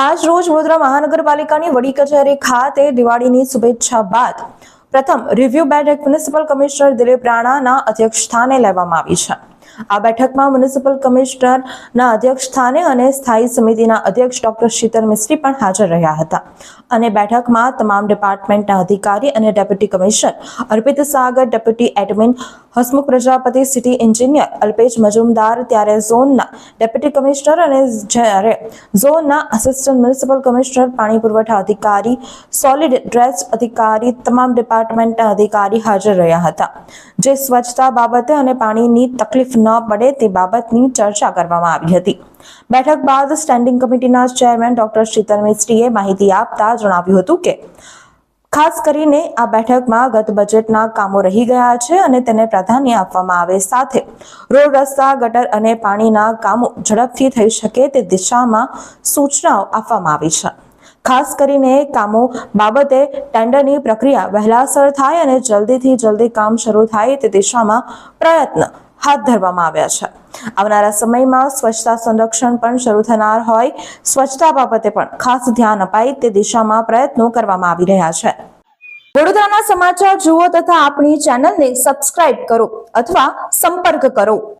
આજ રોજ વડોદરા મહાનગરપાલિકાની વડી કચેરી ખાતે દિવાળીની શુભેચ્છા બાદ પ્રથમ રિવ્યુ બેઠક મ્યુનિસિપલ કમિશનર દિલીપ રાણાના અધ્યક્ષ સ્થાને લેવામાં આવી છે. આ બેઠકમાં મ્યુનિસિપલ કમિશનરના અધ્યક્ષ સ્થાને અને સ્થાયી સમિતિના અધ્યક્ષ ડોક્ટર શીતલ મિસ્ત્રી પણ હાજર રહ્યા હતા. અને બેઠકમાં તમામ ડિપાર્ટમેન્ટના અધિકારી અને deputy commissioner Arpit Sagar, deputy admin Hasmukh Prajapati, city engineer Alpesh Majumdar, ત્યારે ઝોનના ડેપ્યુટી કમિશનર અને જ્યારે ઝોનના આસિસ્ટન્ટ મ્યુનિસિપલ કમિશનર, પાણી પુરવઠા અધિકારી સોલિડ ડ્રેસ અધિકારી તમામ ડિપાર્ટમેન્ટના અધિકારી હાજર રહ્યા હતા. જે સ્વચ્છતા બાબતે અને પાણીની ન પડે તે બાબતની ચર્ચા કરવામાં આવી હતી. બેઠક બાદ સ્ટેન્ડિંગ કમિટીના ચેરમેન ડોક્ટર શીતલ મિસ્ત્રીએ માહિતી આપતા જણાવ્યું હતું કે, ખાસ કરીને આ બેઠકમાં ગત બજેટના કામો રહી ગયા છે અને તેને પ્રાધાન્ય આપવામાં આવે સાથે. રોડ, રસ્તા, ગટર અને પાણીના કામો ઝડપથી થઈ શકે તે દિશામાં સૂચનાઓ આપવામાં આવી છે. ખાસ કરીને કામો બાબતે ટેન્ડરની પ્રક્રિયા વહેલાસર થાય અને જલ્દીથી જલ્દી કામ શરૂ થાય તે દિશામાં પ્રયત્ન હાથ ધરવામાં આવ્યા છે. આવનારા સમયમાં સ્વચ્છતા સંરક્ષણ પણ શરૂ થનાર હોય, સ્વચ્છતા બાબતે પણ ખાસ ધ્યાન અપાય તે દિશામાં પ્રયત્નો કરવામાં આવી રહ્યા છે. વડોદરાના સમાચાર જુઓ તથા આપણી ચેનલને સબસ્ક્રાઇબ કરો અથવા સંપર્ક કરો.